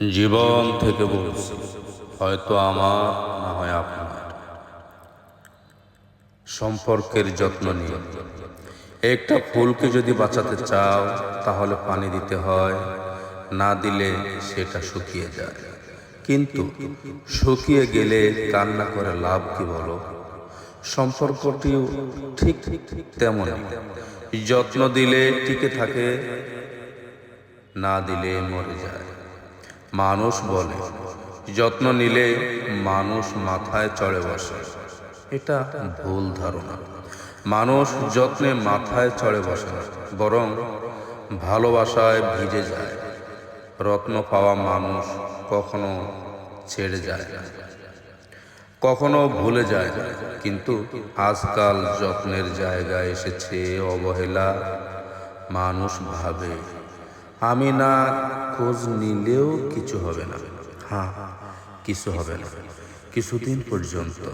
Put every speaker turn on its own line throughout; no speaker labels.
জীবন থেকে বলছি, হয়তো আমার, না হয় আপনার। সম্পর্কের যত্ন নিয়ে একটা ফুলকে যদি বাঁচাতে চাও, তাহলে পানি দিতে হয়, না দিলে সেটা শুকিয়ে যায়। কিন্তু শুকিয়ে গেলে কান্না করে লাভ কি বলো? সম্পর্কটিও ঠিক তেমন যত্ন দিলে টিকে থাকে, না দিলে মরে যায়। মানুষ বলে। যত্ন নিলে মানুষ মাথায় চড়ে বসে। এটা ভুল ধারণা। মানুষ যত্নে মাথায় চড়ে বসে না, বরং ভালোবাসায় ভিজে যায়। রত্ন পাওয়া মানুষ কখনো ছেড়ে যায় না। কখনো ভুলে যায় না, কিন্তু আজকাল যত্নের জায়গায় এসেছে অবহেলা। মানুষ ভাবে আমি না খোঁজ নিলেও কিছু হবে না। হ্যাঁ কিছু হবে না। কিছুদিন পর্যন্ত।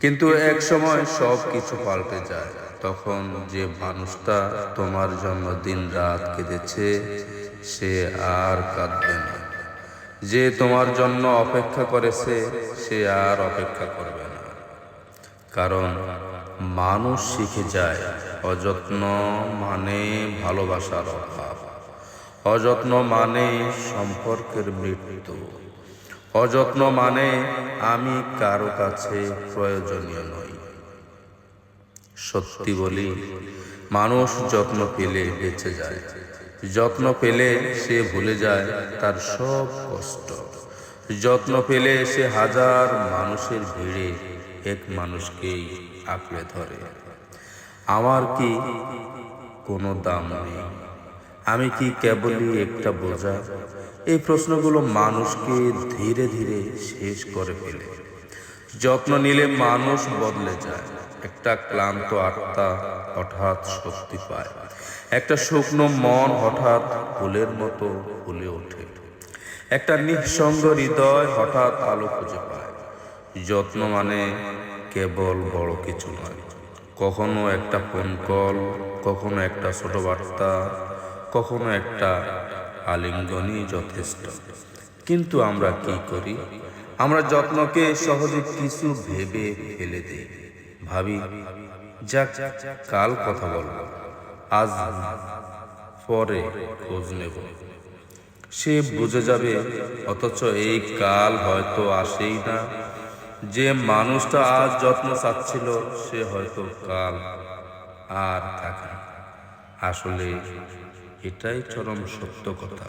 কিন্তু এক সময় সব কিছু পাল্টে যায়। তখন যে মানুষটা তোমার জন্য দিন রাত কেঁদেছে, সে আর কাঁদবে না। যে তোমার জন্য অপেক্ষা করেছে, সে আর অপেক্ষা করবে না। কারণ মানুষ শিখে যায়, অযত্ন মানে ভালোবাসার অভাব। অযত্ন মানে সম্পর্কের মৃত্যু। অযত্ন মানে আমি কারও কাছে প্রয়োজনীয় নই। সত্যি বলি, মানুষ যত্ন পেলে বেঁচে যায়। যত্ন পেলে সে ভুলে যায় তার সব কষ্ট। যত্ন পেলে সে হাজার মানুষের ভিড়ে এক মানুষকেই আঁকড়ে ধরে। আমার কি কোনো দাম নেই? আমি কি কেবলই একটা বোঝা? এই প্রশ্নগুলো মানুষকে ধীরে ধীরে শেষ করে ফেলে। যত্ন নিলে মানুষ বদলে যায়। একটা ক্লান্ত আত্মা হঠাৎ শক্তি পায়। একটা শুকনো মন হঠাৎ ফুলের মতো ফুলে ওঠে। একটা নিঃসঙ্গ হৃদয় হঠাৎ আলো খুঁজে পায়। যত্ন মানে কেবল বড় কিছু নয়। কখনো একটা ফোন কল কখনো একটা ছোট বার্তা কখনো একটা আলিঙ্গনই যথেষ্ট। কিন্তু আমরা কি করি? আমরা যত্নকে সহজে কিছু ভেবে ফেলে দিই। ভাবি, যাক, কাল কথা বলব। আজ পরে খোঁজ নেব। সে বুঝে যাবে, অথচ এই কাল হয়তো আসেই না। যে মানুষটা আজ যত্ন চাচ্ছিল, সে হয়তো কাল আর থাকে আসলে এটাই চরম সত্য কথা।